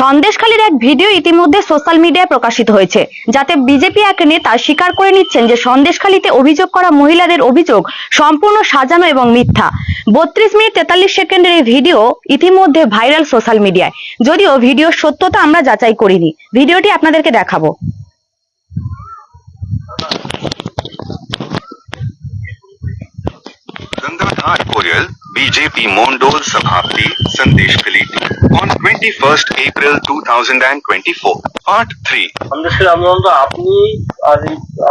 সন্দেশখালীর এক ভিডিও ইতিমধ্যে সোশ্যাল মিডিয়ায় প্রকাশিত হয়েছে যাতে বিজেপি এক নেতা স্বীকার করে নিচ্ছেন যে সন্দেশখালীতে অভিযোগ করা মহিলাদের অভিযোগ সম্পূর্ণ সাজানো এবং মিথ্যা বত্রিশ মিনিট তেতাল্লিশ সেকেন্ডের এই ভিডিও ইতিমধ্যে ভাইরাল সোশ্যাল মিডিয়ায় যদিও ভিডিওর সত্যতা আমরা যাচাই করিনি ভিডিওটি আপনাদেরকে দেখাবো गंगाधार कोयल बीजेपी मोंडोल सभापति संदेश कलीटी on 21st April 2024 part 3 সন্দেশের আন্দোলন তো আপনি আর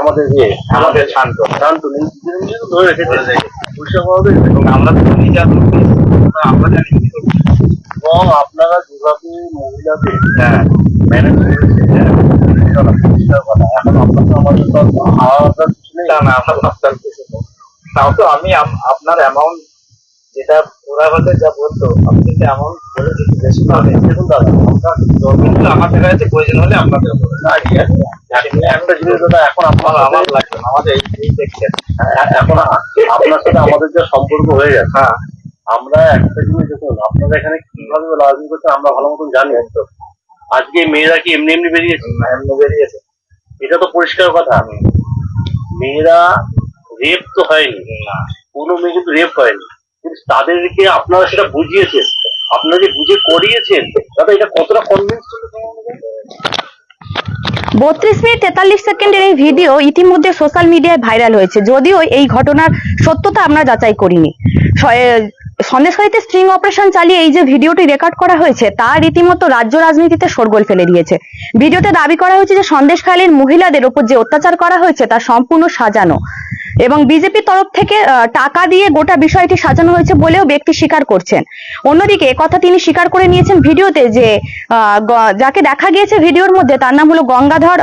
আমাদের ইয়ে আমাদের শান্ত। শান্ত নিজে নিজে ধরে রেখেছে। এবং আমরা তো নিজে আমরা জানি কি করব। এবং আপনারা যেভাবে মহিলাদের হ্যাঁ। ম্যানেজ করেছে হ্যাঁ। এখন আপনার আমাদের তো আলাদা কিছু নেই। না আমরা তাও তো আমি আপনার অ্যামাউন্ট যেটা ওরা হলে যা বলতো আপনি কিন্তু অ্যামাউন্ট বলে দিতে বেশি দেখুন দাদা আপনার জমিগুলো আমার দেখা যাচ্ছে প্রয়োজন হলে আপনাদের বলে না ঠিক আছে। একটা জিনিস দাদা এখন আপনার আমার লাগবে আমাদের এই এই দেখছেন। হ্যাঁ, এখন আপনার সাথে আমাদের যে সম্পর্ক হয়ে গেছে হ্যাঁ। আমরা একটা জিনিস দেখুন আপনারা এখানে কীভাবে রাজনীতি করছেন আমরা ভালো মতন জানি তো আজকে মেয়েরা কি এমনি এমনি বেরিয়েছে? না এমনি বেরিয়েছে। এটা তো পরিষ্কার কথা। আমি মেয়েরা রেপ তো হয়নি। কোনো মেয়ে কিন্তু রেপ হয়নি। তাদেরকে আপনারা সেটা বুঝিয়েছেন। আপনারা যে বুঝে করিয়েছেন দাদা এটা কতটা কনভিন্স বত্রিশ মিনিট তেতাল্লিশ সেকেন্ডের এই ভিডিও ইতিমধ্যে সোশ্যাল মিডিয়ায় ভাইরাল হয়েছে। যদিও এই ঘটনার সত্যতা আমরা যাচাই করিনি। স- এ, স্ট্রিং অপারেশন চালিয়ে এই যে ভিডিওটি রেকর্ড করা হয়েছে তা রীতিমতো রাজ্য রাজনীতিতে শোরগোল ফেলে দিয়েছে। ভিডিওতে দাবি করা হয়েছে যে সন্দেশখালীর মহিলাদের উপর যে অত্যাচার করা হয়েছে তা সম্পূর্ণ সাজানো। এবং বিজেপির তরফ থেকে টাকা দিয়ে গোটা বিষয়টি সাজানো হয়েছে বলেও ব্যক্তি স্বীকার করছেন। অন্যদিকে, কথা তিনি স্বীকার করে নিয়েছেন ভিডিওতে যে যাকে দেখা গিয়েছে ভিডিওর মধ্যে, তার নাম হলো গঙ্গাধর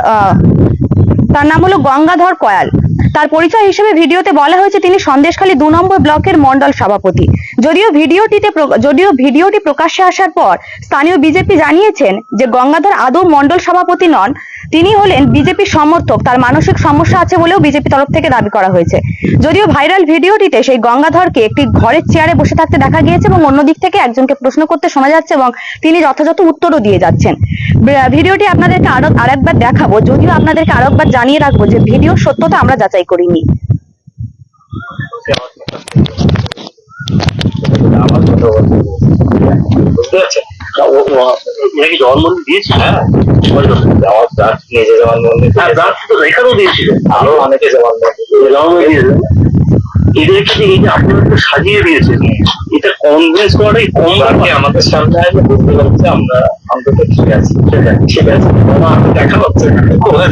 তার নাম হলো গঙ্গাধর কয়াল। তার পরিচয় হিসেবে ভিডিওতে বলা হয়েছে, তিনি সন্দেশখালী দু নম্বর ব্লকের মন্ডল সভাপতি। যদিও ভিডিওটিতে যদিও ভিডিওটি প্রকাশ্যে আসার পর, স্থানীয় বিজেপি জানিয়েছেন যে গঙ্গাধর আদৌ মন্ডল সভাপতি নন। তিনি হলেন বিজেপির সমর্থক, তার মানসিক সমস্যা আছে বলেও বিজেপি তরফ থেকে দাবি করা হয়েছে। যদিও ভাইরাল ভিডিওটিতে সেই গঙ্গাধরকে একটি ঘরের চেয়ারে বসে থাকতে দেখা গিয়েছে এবং অন্য দিক থেকে একজনকে প্রশ্ন করতে শোনা যাচ্ছে এবং তিনি যথাযথ উত্তরও দিয়ে যাচ্ছেন। ভিডিওটি আপনাদেরকে আরও আরেকবার দেখাবো, যদিও আপনাদেরকে আরেকবার জানিয়ে রাখব যে ভিডিওর সত্যতা আমরা যাচাই করিনি। আমার কথা বলতে আরও সাজিয়ে এটা। আমাদের বুঝতে পারছে আমরা আছে ঠিক আছে দেখা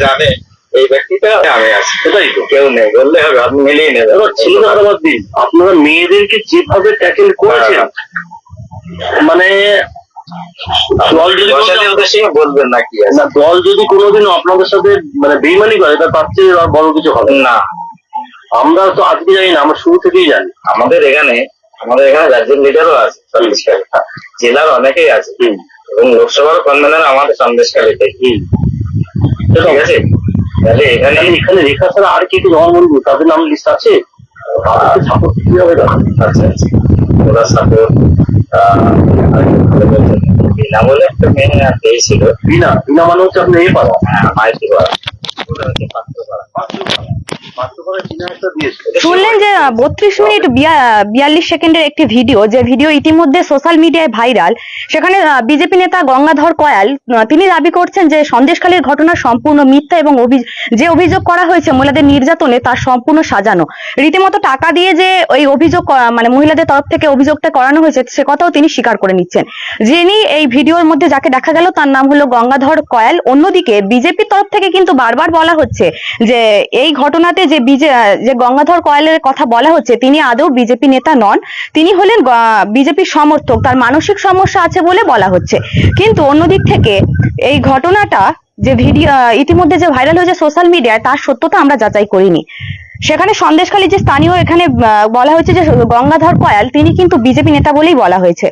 জানে এই ব্যক্তিটা আমি আছি সেটাই তো কেউ নেই বললে হবে আপনি মিলিয়ে নেবেন এবার ছেলে আবার দিন আপনারা মেয়েদেরকে যেভাবে ট্যাকেল করেছেন মানে দল যদি বলবেন না কি না দল যদি কোনোদিনও আপনাদের সাথে মানে বেইমানি করে তার চেয়ে বড় কিছু হবে না। আমরা তো আজকে জানি না আমরা শুরু থেকেই জানি। আমাদের এখানে আমাদের এখানে রাজ্যের লিডারও আছে সন্দেশকালী জেলার অনেকেই আছে। এবং লোকসভার কনভেনার আমাদের সন্দেশকালীতে ঠিক আছে? তাহলে এখানে এখানে রেখা ছাড়া আর কি কি জবানবন্দি তাদের নাম লিস্ট আছে। আচ্ছা আচ্ছা। ওরা সাপোর্ট বলে একটা মেয়ে আর পেয়েছিল বিনা বিনা মানে হচ্ছে আপনি এ পাড়া? মাইতি ওটা হচ্ছে পাত্র করা পাঁচশো বিনা একটা দিয়েছে শুনলেন যে বত্রিশ মিনিট বিয়াল্লিশ সেকেন্ডের একটি ভিডিও, যে ভিডিও ইতিমধ্যে সোশ্যাল মিডিয়ায় ভাইরাল, সেখানে বিজেপি নেতা গঙ্গাধর কয়াল তিনি দাবি করছেন যে সন্দেশখালীর ঘটনা সম্পূর্ণ মিথ্যা এবং যে অভিযোগ করা হয়েছে মহিলাদের নির্যাতনে তার সম্পূর্ণ সাজানো। রীতিমতো টাকা দিয়ে যে ওই অভিযোগ মানে মহিলাদের তরফ থেকে অভিযোগটা করানো হয়েছে, সে কথাও তিনি স্বীকার করে নিচ্ছেন। যিনি এই ভিডিওর মধ্যে যাকে দেখা গেল, তার নাম হলো গঙ্গাধর কয়াল। অন্যদিকে বিজেপির তরফ থেকে কিন্তু বারবার বলা হচ্ছে যে, এই ঘটনাতে যে বিজে, যে গঙ্গাধর কয়ালের কথা বলা হচ্ছে, তিনি আদৌ বিজেপি নেতা নন। তিনি হলেন বিজেপির সমর্থক, তার মানসিক সমস্যা আছে বলে বলা হচ্ছে। কিন্তু অন্যদিক থেকে এই ঘটনাটা যে ভিডিও, ইতিমধ্যে যে ভাইরাল হয়েছে সোশ্যাল মিডিয়ায়, তার সত্যতা আমরা যাচাই করিনি। সেখানে সন্দেশখালী যে স্থানীয় এখানে বলা হয়েছে যে গঙ্গাধর কয়াল, তিনি কিন্তু বিজেপি নেতা বলেই বলা হয়েছে।